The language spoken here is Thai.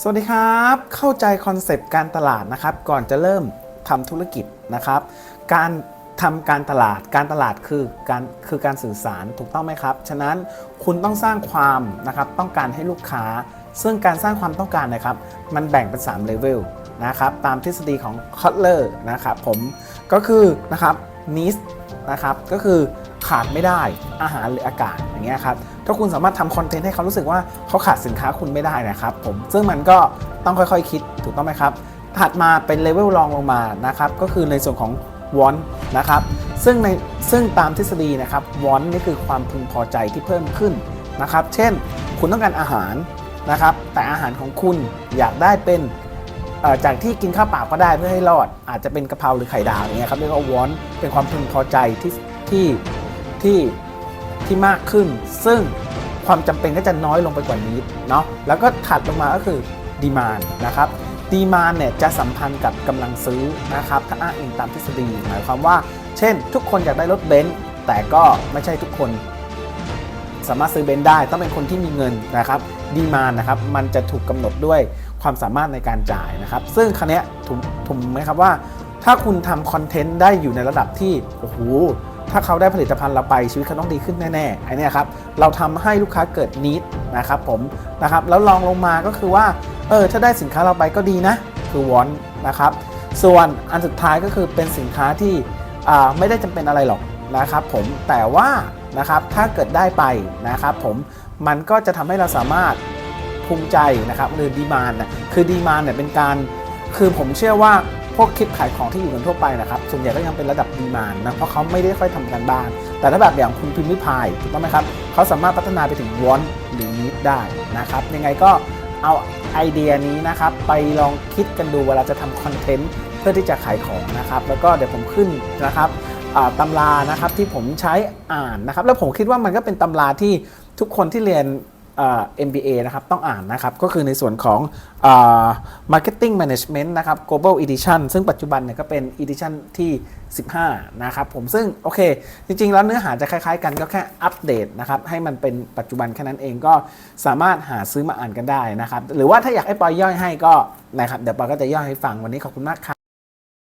สวัสดีครับ เข้าใจคอนเซปต์การตลาดนะครับ ก่อนจะเริ่มทำธุรกิจนะครับ การทำการตลาดการตลาดคือการคือการสื่อสารถูกต้องไหมครับ ฉะนั้นคุณต้องสร้างความนะครับต้องการให้ลูกค้า ซึ่งการสร้างความต้องการนะครับ มันแบ่งเป็น3เลเวลนะครับตามทฤษฎีของคอตเลอร์นะครับผมก็คือนะครับนิสนะครับก็คือขาดไม่ได้อาหารหรืออากาศ อย่างเงี้ยครับถ้าคุณสามารถทำคอนเทนต์ให้เขารู้สึกว่าเขาขาดสินค้าคุณไม่ได้นะครับผมซึ่งมันก็ต้องค่อยๆ คิดถูกต้องไหมครับถัดมาเป็นเลเวลรองลงมานะครับก็คือในส่วนของวอนนะครับซึ่งในซึ่งตามทฤษฎีนะครับวอนนี่คือความพึงพอใจที่เพิ่มขึ้นนะครับเช่นคุณต้องการอาหารนะครับแต่อาหารของคุณอยากได้เป็นจากที่กินข้าวเปล่าก็ได้เพื่อให้รอด อาจจะเป็นกะเพราหรือไข่ดาวอย่างเงี้ยครับเรียกว่าวอนเป็นความพึงพอใจที่ที่ที่ ที่มากขึ้น ซึ่งความจำเป็นก็จะน้อยลงไปกว่านี้เนาะแล้วก็ถัดลงมาก็คือดีมานนะครับดีมานเนี่ยจะสัมพันธ์กับกำลังซื้อนะครับถ้าอ้างอิงตามทฤษฎีหมายความว่า เช่น ทุกคนอยากได้รถเบนซ์แต่ก็ไม่ใช่ทุกคน สามารถซื้อเบนซ์ได้ต้องเป็นคนที่มีเงินนะครับดีมานนะครับมันจะถูกกำหนดด้วยความสามารถในการจ่ายนะครับ ซึ่งคันนี้ถูกถูกไหมครับว่า ถ้าคุณทำคอนเทนต์ได้อยู่ในระดับที่โอ้โห ถ้าเขาได้ผลิตภัณฑ์เราไปชีวิตเขาต้องดีขึ้นแน่ๆไอ้นี่ครับเราทำให้ลูกค้าเกิดนิดนะครับผมนะครับแล้วลองลงมาก็คือว่าเออถ้าได้สินค้าเราไปก็ดีนะคือวอนนะครับส่วนอันสุดท้ายก็คือเป็นสินค้าที่ไม่ได้จำเป็นอะไรหรอกนะครับผมแต่ว่านะครับถ้าเกิดได้ไปนะครับผมมันก็จะทำให้เราสามารถภูมิใจนะครับหรือดีมานนะคือดีมานเนี่ยเป็นการคือผมเชื่อว่า พวกคลิปขายของที่อยู่กันทั่วไปนะครับ ส่วนใหญ่ก็ยังเป็นระดับดีมานนะ เพราะเขาไม่ได้ค่อยทำกันบ้าน แต่ถ้าแบบอย่างคุณพิมพ์ริพายถูกต้องไหมครับ เขาสามารถพัฒนาไปถึงวอนหรือนิดได้นะครับ ยังไงก็เอาไอเดียนี้นะครับ ไปลองคิดกันดูเวลาจะทำคอนเทนต์เพื่อที่จะขายของนะครับ แล้วก็เดี๋ยวผมขึ้นนะครับตำรานะครับที่ผมใช้อ่านนะครับ แล้วผมคิดว่ามันก็เป็นตำราที่ทุกคนที่เรียน MBA นะครับต้องอ่านนะครับก็คือในส่วนของอ่า Marketing Management นะครับ Global Edition ซึ่งปัจจุบันเนี่ยก็เป็น Edition ที่ 15 นะครับผมซึ่งโอเค จริงๆ แล้วเนื้อหาจะคล้ายๆกันก็แค่อัปเดตนะครับให้มันเป็นปัจจุบันแค่นั้นเองก็สามารถหาซื้อมาอ่านกันได้นะครับหรือว่าถ้าอยากให้ปอยย่อยให้ก็นะครับเดี๋ยวปอยก็จะย่อยให้ฟังวันนี้ขอบคุณมากครับ